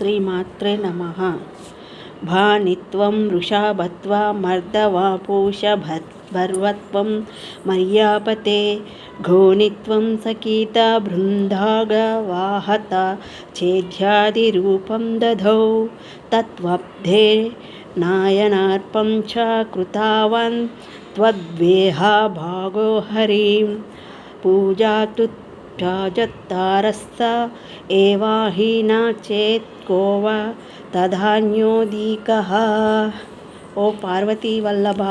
श्रीमात्रे नमः। भानित्वं वृषाभत्वा मर्दवापूषभत् भर्वत्वं मर्यापते। घोनित्वं सकीता बृन्दागवाहता चेद्यादिरूपं दधौ। तत्त्वब्धे नायनार्पं च कृतावान् त्वद्वेहा भागो हरिं। पूजातु प्राजत्तारस्स एवाहीना चेत् को वा తధాన్యోదీకః ఓ పార్వతీ వల్లభ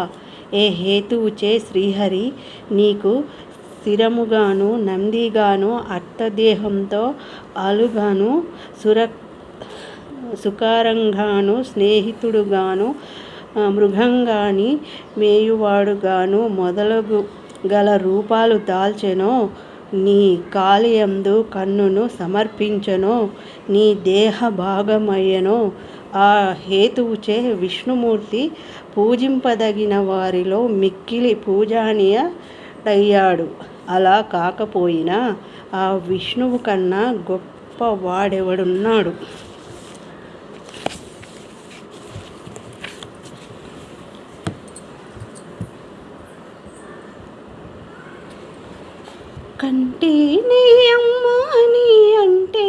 ఏ హేతువుచే శ్రీహరి నీకు స్థిరముగాను నందిగాను అర్థదేహంతో ఆలుగాను సుర సుకారంగాను స్నేహితుడుగాను మృగంగాని మేయువాడుగాను మొదలగు గల రూపాలు దాల్చెనో నీ కాలియందు కన్నును సమర్పించనో నీ దేహ భాగమయ్యనో. ఆ హేతువుచే విష్ణుమూర్తి పూజింపదగిన వారిలో మిక్కిలి పూజానీయుడయ్యాడు. అలా కాకపోయినా ఆ విష్ణువు కన్నా గొప్పవాడెవడున్నాడు? కంటే నీ అమ్మ నీ అంటే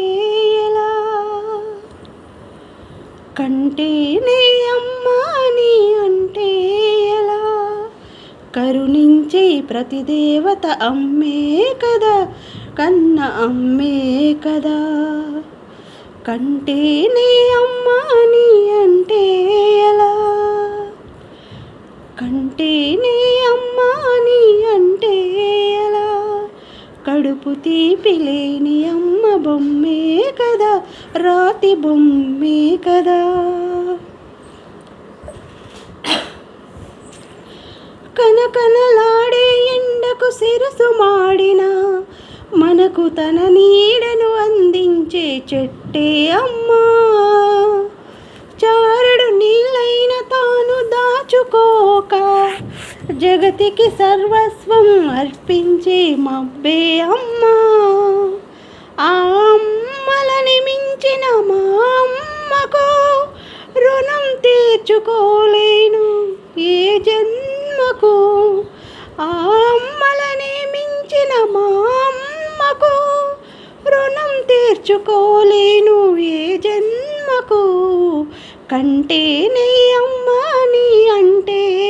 ఎలా? కంటే నీ అమ్మ నీ అంటే ఎలా? కరుణించే ప్రతి దేవత అమ్మే కదా కన్న అమ్మే కదా. కంటే నీ అమ్మ నీ అంటే ఎలా? కంటే నీ కడుపు తీపి లేని అమ్మ బొమ్మే కదా రాతి బొమ్మే కదా. కనకనలాడే ఎండకు శిరసు మాడిన మనకు తన నీడను అందించే చెట్టే అమ్మా. చారుడు నీళ్ళైన తాను దాచుకోక జగతికి సర్వస్వం అర్పించే మబ్బే అమ్మా. ఆ అమ్మలని మించిన మా అమ్మకు రుణం తీర్చుకోలేను ఏ జన్మకు. ఆ అమ్మలని మించిన మా అమ్మకు రుణం తీర్చుకోలేను ఏ జన్మకు. కంటేనే అమ్మ నీ అంటే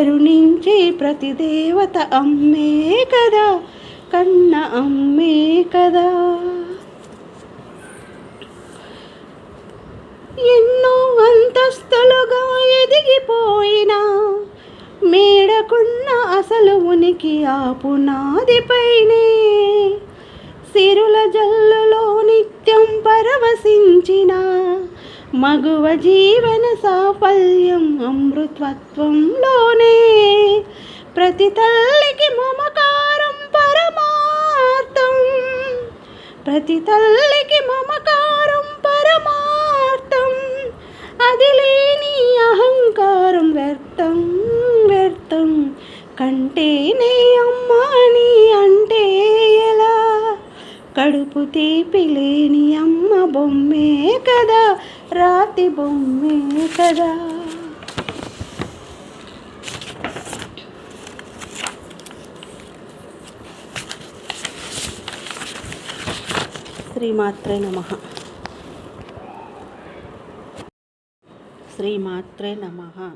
కరుణించి ప్రతి దేవత అమ్మే కదా కన్న అమ్మే కదా. ఎన్నో అంతస్తులుగా ఎదిగిపోయినా మేడకున్న అసలు ఉనికి ఆ పునాదిపైనే సిరుల జల్లులో నిత్యం పరవశించిన మగువ జీవన సాఫల్యం అమృతత్వంలోనే. ప్రతి తల్లికి మమకారం పరమార్థం. ప్రతి తల్లికి మమకారం పరమార్థం. అది లేని అహంకారం వ్యర్థం వ్యర్థం. కంటేనే కడుపు తీపి లేని అమ్మ బొమ్మే కదా రాతి బొమ్మే కదా. శ్రీమాత్రే నమ. శ్రీమాత్రే నమ.